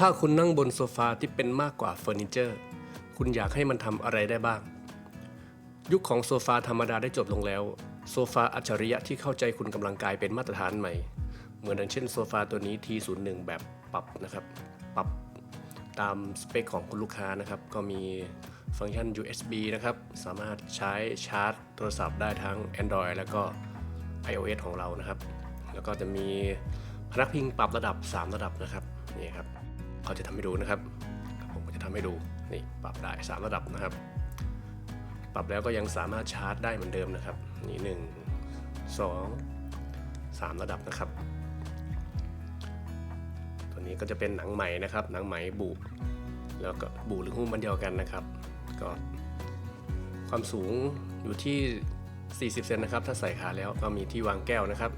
ถ้าคุณนั่งบนโซฟาที่เป็นมากกว่าเฟอร์นิเจอร์ คุณอยากให้มันทำอะไรได้บ้าง ยุคของโซฟาธรรมดาได้จบลงแล้ว โซฟาอัจฉริยะที่เข้าใจคุณกำลังกายเป็นมาตรฐานใหม่ เหมือนอย่างเช่นโซฟาตัวนี้ T01 แบบปรับนะครับ ปรับตามสเปคของคุณลูกค้านะครับ ก็มีฟังก์ชัน USB นะครับ สามารถใช้ชาร์จโทรศัพท์ได้ทั้ง Android แล้วก็ iOS ของเรานะครับ แล้วก็จะมีพนักพิงปรับระดับ 3 ระดับนะครับ นี่ครับ เขาจะทำให้ดูนะครับ ผมก็จะทำให้ดู นี่ปรับได้ 3 ระดับนะครับ ปรับแล้วก็ยังสามารถชาร์จได้เหมือนเดิมนะครับ นี่หนึ่งสองสามระดับนะครับ ตัวนี้ก็จะเป็นหนังไหมนะครับ หนังไหมบุแล้วก็บุหรือหุ้มมันเดียวกันนะครับ ก็ความสูงอยู่ที่ 40 เซนนะครับ ถ้าใส่ขาแล้วก็มีที่วางแก้วนะครับ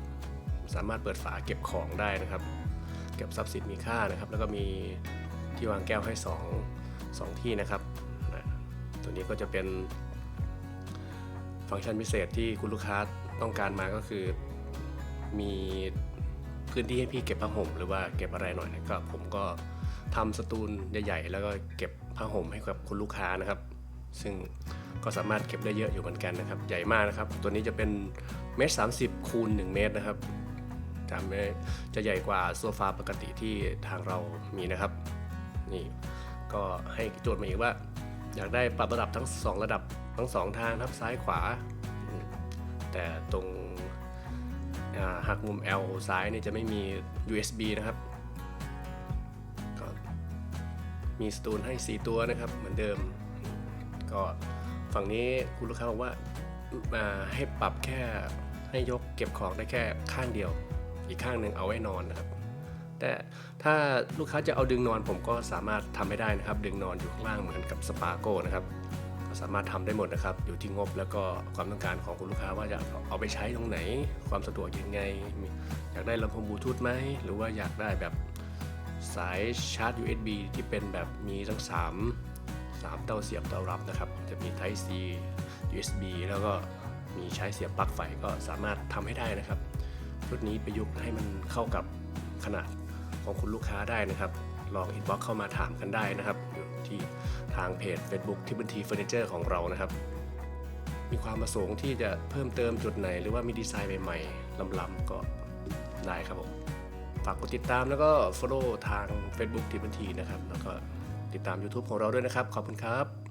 สามารถเปิดฝาเก็บของได้นะครับ เก็บทรัพย์สินมีค่านะครับ แล้วก็มีที่วางแก้วให้ 2 2 ที่นะครับนะตัวนี้ก็จะเป็นฟังก์ชันพิเศษที่คุณลูกค้าต้องการมาก็คือ มีพื้นที่ให้พี่เก็บผ้าห่มหรือว่าเก็บอะไรหน่อยก็ผมก็ทำสตูลใหญ่ๆ แล้วก็เก็บผ้าห่มให้กับคุณลูกค้านะครับ ซึ่งก็สามารถเก็บได้เยอะอยู่เหมือนกันนะครับ ใหญ่มากนะครับ ตัวนี้จะเป็นเมตรสามสิบคูณ1เมตรนะครับ จะไม่จะใหญ่กว่าโซฟาปกติที่ทางเรามีนะครับ นี่ก็ให้โจทย์มาอีกว่า อยากได้ปรับระดับทั้งสองระดับทั้งสองทางครับซ้ายขวา แต่ตรงหักมุม L ซ้ายนี่จะไม่มี USB นะครับก็มีสตูลให้ 4 ตัวนะครับ เหมือนเดิม ก็ฝั่งนี้คุณลูกค้าบอกว่ามาให้ปรับแค่ให้ยกเก็บของได้แค่ข้างเดียว อีกข้างหนึ่งเอาไว้นอนนะครับ แต่ถ้าลูกค้าจะเอาดึงนอนผมก็สามารถทำไม่ได้นะครับ ดึงนอนอยู่ข้างล่างเหมือนกับสปาโก้นะครับก็สามารถทำได้หมดนะครับ อยู่ที่งบแล้วก็ความต้องการของคุณลูกค้าว่าอยากเอาไปใช้ตรงไหน ความสะดวกยังไง อยากได้ลำโพงบลูทูธไหมหรือว่าอยากได้แบบสายชาร์จ USB ที่เป็นแบบมีทั้ง 3 3 เตาเสียบเตารับนะครับ จะมี Type C USB แล้วก็มีใช้เสียบปลั๊กไฟก็สามารถทำให้ได้นะครับ รุ่นนี้ประยุกต์ให้มันเข้ากับขนาดของคุณลูกค้าได้นะครับ ลองอินบ็อกเข้ามาถามกันได้นะครับอยู่ที่ทางเพจ Facebook ที่บันทีเฟอร์นิเจอร์ของเรานะครับ มีความประสงค์ที่จะเพิ่มเติมจุดไหน หรือว่ามีดีไซน์ใหม่ๆล้ำๆก็ได้ครับผมฝากกดติดตามแล้วก็ follow ทาง Facebook ที่บันทีนะครับ แล้วก็ติดตาม YouTube ของเราด้วยนะครับ ขอบคุณครับ